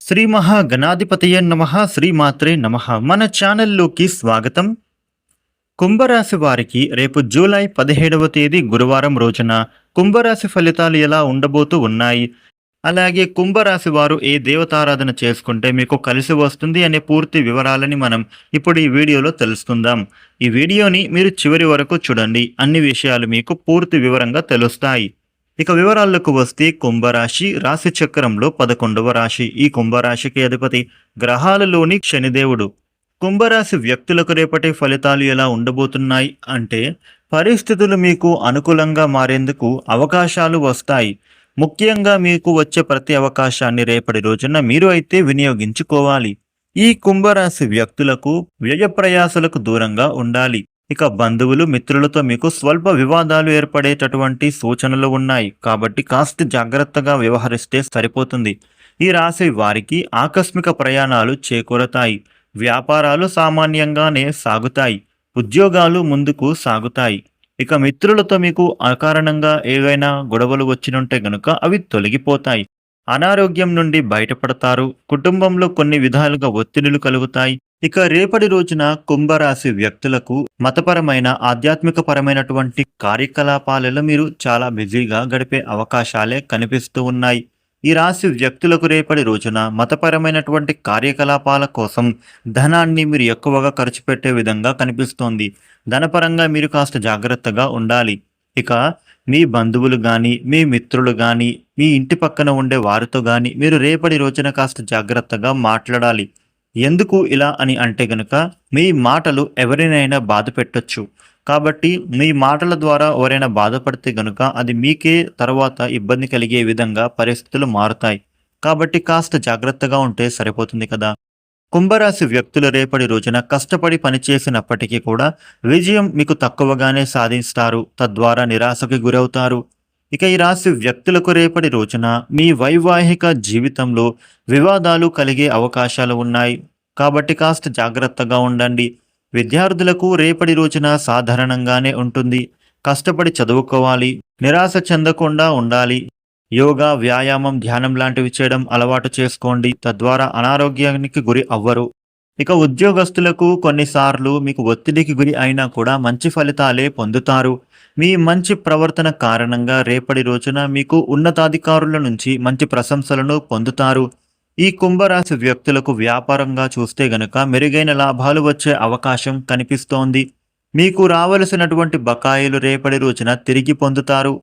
శ్రీ మహాగణాధిపతయ నమ శ్రీమాత్రే నమ. మన ఛానల్లోకి స్వాగతం. కుంభరాశి వారికి రేపు జూలై పదిహేడవ తేదీ గురువారం రోజున కుంభరాశి ఫలితాలు ఎలా ఉండబోతూ ఉన్నాయి? అలాగే కుంభరాశి వారు ఏ దేవతారాధన చేసుకుంటే మీకు కలిసి వస్తుంది అనే పూర్తి వివరాలని మనం ఇప్పుడు ఈ వీడియోలో తెలుసుకుందాం. ఈ వీడియోని మీరు చివరి వరకు చూడండి. అన్ని విషయాలు మీకు పూర్తి వివరంగా తెలుస్తాయి. ఇక వివరాలకు వస్తే కుంభరాశి రాశి చక్రంలో పదకొండవ రాశి. ఈ కుంభరాశికి అధిపతి గ్రహాలలోని శనిదేవుడు. కుంభరాశి వ్యక్తులకు రేపటి ఫలితాలు ఎలా ఉండబోతున్నాయి అంటే పరిస్థితులు మీకు అనుకూలంగా మారేందుకు అవకాశాలు వస్తాయి. ముఖ్యంగా మీకు వచ్చే ప్రతి అవకాశాన్ని రేపటి రోజున మీరు అయితే వినియోగించుకోవాలి. ఈ కుంభరాశి వ్యక్తులకు వ్యయ ప్రయాసలకు దూరంగా ఉండాలి. ఇక బంధువులు మిత్రులతో మీకు స్వల్ప వివాదాలు ఏర్పడేటటువంటి సూచనలు ఉన్నాయి. కాబట్టి కాస్త జాగ్రత్తగా వ్యవహరిస్తే సరిపోతుంది. ఈ రాశి వారికి ఆకస్మిక ప్రయాణాలు చేకూరతాయి. వ్యాపారాలు సామాన్యంగానే సాగుతాయి. ఉద్యోగాలు ముందుకు సాగుతాయి. ఇక మిత్రులతో మీకు అకారణంగా ఏవైనా గొడవలు వచ్చినుంటే గనుక అవి తొలగిపోతాయి. అనారోగ్యం నుండి బయటపడతారు. కుటుంబంలో కొన్ని విధాలుగా ఒత్తిడులు కలుగుతాయి. ఇక రేపటి రోజున కుంభరాశి వ్యక్తులకు మతపరమైన ఆధ్యాత్మిక పరమైనటువంటి కార్యకలాపాలలో మీరు చాలా బిజీగా గడిపే అవకాశాలే కనిపిస్తూ ఉన్నాయి. ఈ రాశి వ్యక్తులకు రేపటి రోజున మతపరమైనటువంటి కార్యకలాపాల కోసం ధనాన్ని మీరు ఎక్కువగా ఖర్చు పెట్టే విధంగా కనిపిస్తోంది. ధనపరంగా మీరు కాస్త జాగ్రత్తగా ఉండాలి. ఇక మీ బంధువులు కానీ మీ మిత్రులు కానీ మీ ఇంటి పక్కన ఉండే వారితో కానీ మీరు రేపటి రోజున కాస్త జాగ్రత్తగా మాట్లాడాలి. ఎందుకు ఇలా అని అంటే గనుక మీ మాటలు ఎవరినైనా బాధ పెట్టొచ్చు. కాబట్టి మీ మాటల ద్వారా ఎవరైనా బాధపడితే గనుక అది మీకే తర్వాత ఇబ్బంది కలిగే విధంగా పరిస్థితులు మారుతాయి. కాబట్టి కాస్త జాగ్రత్తగా ఉంటే సరిపోతుంది కదా. కుంభరాశి వ్యక్తులు రేపటి రోజున కష్టపడి పనిచేసినప్పటికీ కూడా విజయం మీకు తక్కువగానే సాధిస్తారు. తద్వారా నిరాశకు గురవుతారు. ఇక ఈ రాశి వ్యక్తులకు రేపటి రోజున మీ వైవాహిక జీవితంలో వివాదాలు కలిగే అవకాశాలు ఉన్నాయి. కాబట్టి కాస్త జాగ్రత్తగా ఉండండి. విద్యార్థులకు రేపటి రోజున సాధారణంగానే ఉంటుంది. కష్టపడి చదువుకోవాలి. నిరాశ చెందకుండా ఉండాలి. యోగా వ్యాయామం ధ్యానం లాంటివి చేయడం అలవాటు చేసుకోండి. తద్వారా అనారోగ్యానికి గురి అవ్వరు. ఇక ఉద్యోగస్తులకు కొన్నిసార్లు మీకు ఒత్తిడికి గురి అయినా కూడా మంచి ఫలితాలే పొందుతారు. మీ మంచి ప్రవర్తన కారణంగా రేపటి రోజున మీకు ఉన్నతాధికారుల నుంచి మంచి ప్రశంసలను పొందుతారు. ఈ కుంభరాశి వ్యక్తులకు వ్యాపారంగా చూస్తే గనుక మెరుగైన లాభాలు వచ్చే అవకాశం కనిపిస్తోంది. మీకు రావలసినటువంటి బకాయిలు రేపటి రోజున తిరిగి పొందుతారు.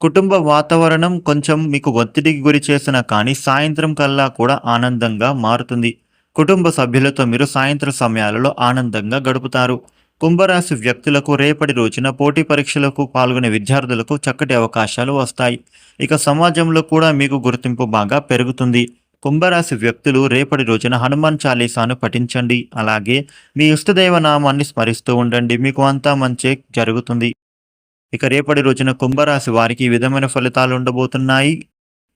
కుటుంబ వాతావరణం కొంచెం మీకు ఒత్తిడికి గురి చేసిన కానీ సాయంత్రం కల్లా కూడా ఆనందంగా మారుతుంది. కుటుంబ సభ్యులతో మీరు సాయంత్ర సమయాలలో ఆనందంగా గడుపుతారు. కుంభరాశి వ్యక్తులకు రేపటి రోజున పోటీ పరీక్షలకు పాల్గొనే విద్యార్థులకు చక్కటి అవకాశాలు వస్తాయి. ఇక సమాజంలో కూడా మీకు గుర్తింపు బాగా పెరుగుతుంది. కుంభరాశి వ్యక్తులు రేపటి రోజున హనుమాన్ చాలీసాను పఠించండి. అలాగే మీ ఇష్టదైవ నామాన్ని స్మరిస్తూ ఉండండి. మీకు అంతా మంచి జరుగుతుంది. ఇక రేపటి రోజున కుంభరాశి వారికి ఈ విధమైన ఫలితాలు ఉండబోతున్నాయి.